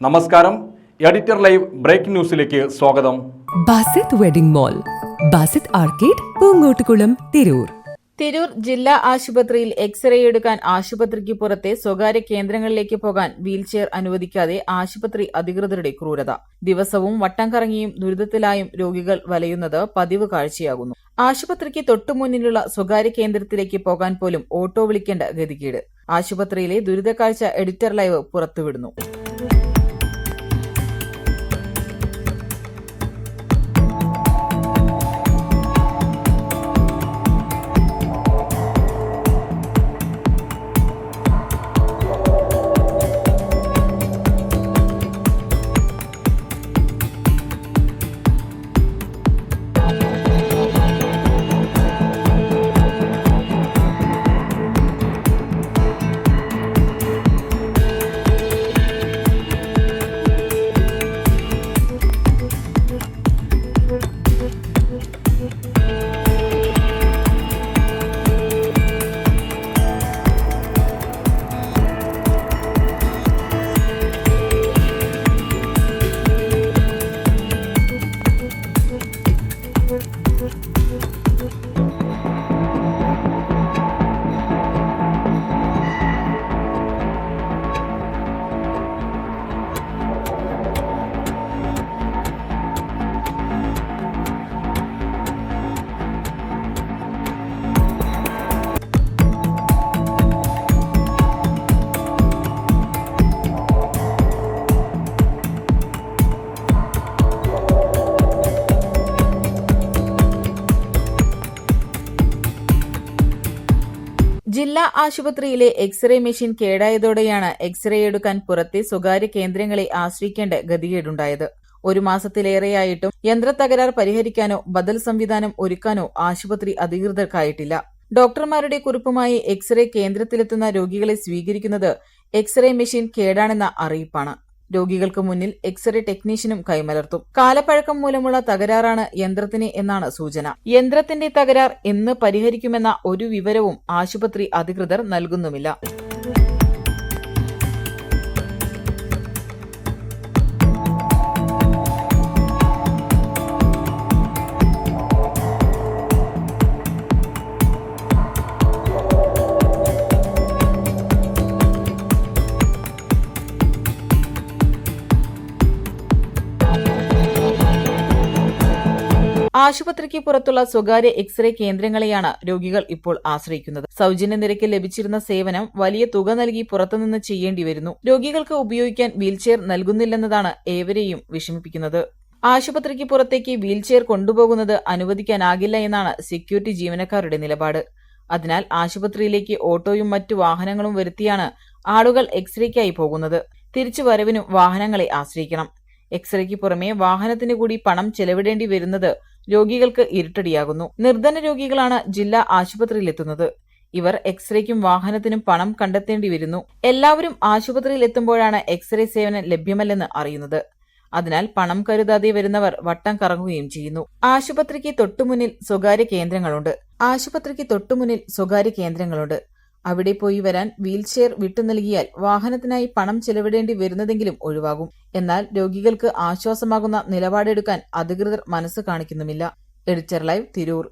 നമസ്കാരം. Editor live breaking ന്യൂസിലേക്ക് സ്വാഗതം. Basith wedding mall Basith arcade Poongottukulam Tirur. Tirur ജില്ലാ ആശുപത്രിയിൽ എക്സ്റേ എടുക്കാൻ ആശുപത്രിക്ക് പുറത്തെ സ്വകാര്യ കേന്ദ്രങ്ങളിലേക്ക് പോകാൻ വീൽചെയർ അനുവദിക്കാതെ ആശുപത്രി അധികൃതരുടെ ക്രൂരത. ദിവസവും വട്ടം കറങ്ങിയും ദുരിതത്തിലായും രോഗികൾ വലയുന്നത് പതിവ് കാഴ്ചയാകുന്നു. ആശുപത്രിക്ക് തൊട്ടുമുന്നിലുള്ള സ്വകാര്യ കേന്ദ്രത്തിലേക്ക് പോകാൻ പോലും ഓട്ടോ വിളിക്കേണ്ട ഗതികേട്. ആശുപത്രിയിലെ ദുരിതക്കാഴ്ച എഡിറ്റർ ലൈവ് പുറത്തുവിടുന്നു. ജില്ലാ ആശുപത്രിയിലെ എക്സ്റേ മെഷീൻ കേടായതോടെയാണ് എക്സ്റേ എടുക്കാൻ പുറത്തെ സ്വകാര്യ കേന്ദ്രങ്ങളെ ആശ്രയിക്കേണ്ട ഗതികേടുണ്ടായത്. ഒരു മാസത്തിലേറെയായിട്ടും യന്ത്രത്തകരാർ പരിഹരിക്കാനോ ബദൽ സംവിധാനം ഒരുക്കാനോ ആശുപത്രി അധികൃതർക്കായിട്ടില്ല. ഡോക്ടർമാരുടെ കുറിപ്പുമായി എക്സ്റേ കേന്ദ്രത്തിലെത്തുന്ന രോഗികളെ സ്വീകരിക്കുന്നത് എക്സ്റേ മെഷീൻ കേടാണെന്ന അറിയിപ്പാണ്. രോഗികൾക്ക് മുന്നിൽ എക്സ്റേ ടെക്നീഷ്യനും കൈമലർത്തും. കാലപ്പഴക്കം മൂലമുള്ള തകരാറാണ് യന്ത്രത്തിന് എന്നാണ് സൂചന. യന്ത്രത്തിന്റെ തകരാർ എന്ന് പരിഹരിക്കുമെന്ന ഒരു വിവരവും ആശുപത്രി അധികൃതർ നൽകുന്നുമില്ല. ആശുപത്രിക്ക് പുറത്തുള്ള സ്വകാര്യ എക്സ്റേ കേന്ദ്രങ്ങളെയാണ് രോഗികൾ ഇപ്പോൾ ആശ്രയിക്കുന്നത്. സൗജന്യ നിരക്കിൽ ലഭിച്ചിരുന്ന സേവനം വലിയ തുക നൽകി പുറത്തുനിന്ന് ചെയ്യേണ്ടി വരുന്നു. രോഗികൾക്ക് ഉപയോഗിക്കാൻ വീൽചെയർ നൽകുന്നില്ലെന്നതാണ് ഏവരെയും വിഷമിപ്പിക്കുന്നത്. ആശുപത്രിക്ക് പുറത്തേക്ക് വീൽചെയർ കൊണ്ടുപോകുന്നത് അനുവദിക്കാനാകില്ല എന്നാണ് സെക്യൂരിറ്റി ജീവനക്കാരുടെ നിലപാട്. അതിനാൽ ആശുപത്രിയിലേക്ക് ഓട്ടോയും മറ്റു വാഹനങ്ങളും വരുത്തിയാണ് ആളുകൾ എക്സ്റേക്കായി പോകുന്നത്. തിരിച്ചു വരവിനും വാഹനങ്ങളെ ആശ്രയിക്കണം. എക്സ്റേക്ക് പുറമെ വാഹനത്തിന് കൂടി പണം ചെലവിടേണ്ടി വരുന്നത് രോഗികൾക്ക് ഇരുട്ടടിയാകുന്നു. നിർധന രോഗികളാണ് ജില്ലാ ആശുപത്രിയിലെത്തുന്നത്. ഇവർ എക്സ്റേക്കും വാഹനത്തിനും പണം കണ്ടെത്തേണ്ടി വരുന്നു. എല്ലാവരും ആശുപത്രിയിൽ എത്തുമ്പോഴാണ് എക്സ്റേ സേവനം ലഭ്യമല്ലെന്ന് അറിയുന്നത്. അതിനാൽ പണം കരുതാതെ വരുന്നവർ വട്ടം കറങ്ങുകയും ചെയ്യുന്നു. ആശുപത്രിക്ക് തൊട്ടുമുന്നിൽ സ്വകാര്യ കേന്ദ്രങ്ങളുണ്ട്. ആശുപത്രിക്ക് തൊട്ടുമുന്നിൽ സ്വകാര്യ കേന്ദ്രങ്ങളുണ്ട്. അവിടെ പോയി വരാൻ വീൽചെയർ വിട്ടു നൽകിയാൽ വാഹനത്തിനായി പണം ചെലവിടേണ്ടി വരുന്നതെങ്കിലും ഒഴിവാകും. എന്നാൽ രോഗികൾക്ക് ആശ്വാസമാകുന്ന നിലപാടെടുക്കാൻ അധികൃതർ മനസ്സ് കാണിക്കുന്നുമില്ല. Editor live Tirur.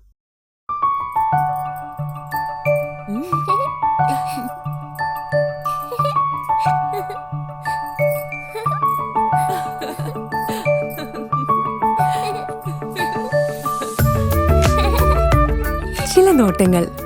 ചില നോട്ടങ്ങൾ